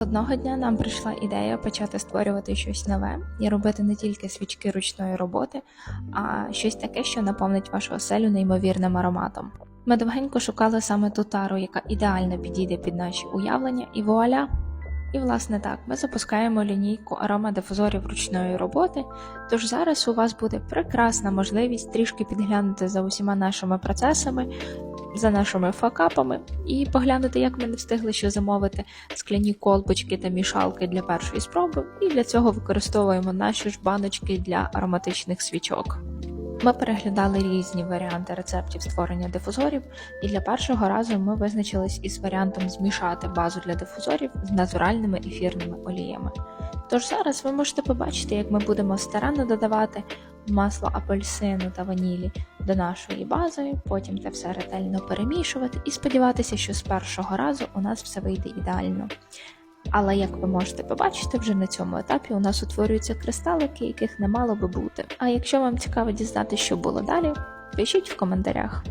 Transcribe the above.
Одного дня нам прийшла ідея почати створювати щось нове і робити не тільки свічки ручної роботи, а щось таке, що наповнить вашу оселю неймовірним ароматом. Ми довгенько шукали саме ту тару, яка ідеально підійде під наші уявлення, і вуаля! І власне так, ми запускаємо лінійку аромадифузорів ручної роботи. Тож зараз у вас буде прекрасна можливість трішки підглянути за усіма нашими процесами, за нашими факапами і поглянути, як ми не встигли ще замовити скляні колбочки та мішалки для першої спроби, і для цього використовуємо наші ж баночки для ароматичних свічок. Ми переглядали різні варіанти рецептів створення дифузорів, і для першого разу ми визначились із варіантом змішати базу для дифузорів з натуральними ефірними оліями. Тож зараз ви можете побачити, як ми будемо старанно додавати масло апельсину та ванілі до нашої бази, потім це все ретельно перемішувати і сподіватися, що з першого разу у нас все вийде ідеально. Але як ви можете побачити, вже на цьому етапі у нас утворюються кристалики, яких не мало би бути. А якщо вам цікаво дізнати, що було далі, пишіть в коментарях.